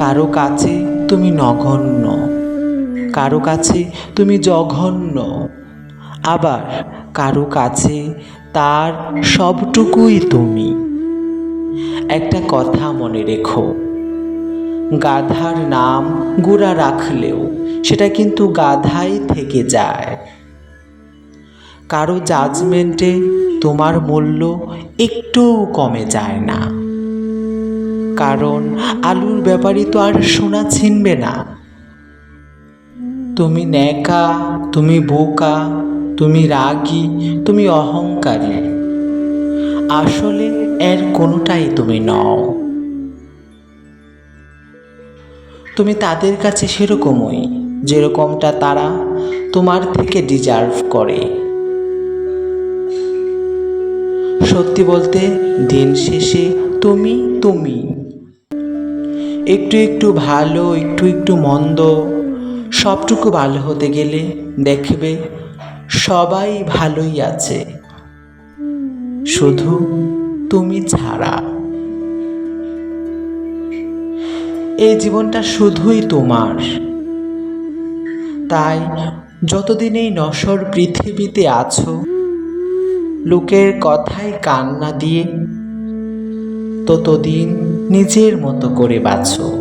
কারও কাছে তুমি নগণ্য, কারও কাছে তুমি জঘন্য, আবার কারও কাছে তার সবটুকুই তুমি। একটা কথা মনে রেখো, গাধার নাম গুড়া রাখলেও সেটা কিন্তু গাধাই থেকে যায়। কারও জাজমেন্টে তোমার মূল্য একটুও কমে যায় না। কারণ আলুর ব্যাপারই তো আর সোনা ছিনবে না। তুমি ন্যাকা, তুমি বোকা, তুমি রাগী, তুমি অহংকারী। আসলে এর কোনোটাই তুমি নও। তুমি তাদের কাছে সেরকমই, যেরকমটা তারা তোমার থেকে ডিজার্ভ করে। সত্যি বলতে, দিন শেষে তুমি তুমি। একটু একটু ভালো, একটু একটু মন্দ, সবটুকু ভালো হতে গেলে দেখবে সবাই ভালোই আছে। শুধু তুমি ছাড়া। এই জীবনটা শুধুই তোমার। তাই যতদিন এই নশ্বর পৃথিবীতে আছো, লোকের কথায় কান্না দিয়ে ততদিন নিজের মতো করে বাঁচো।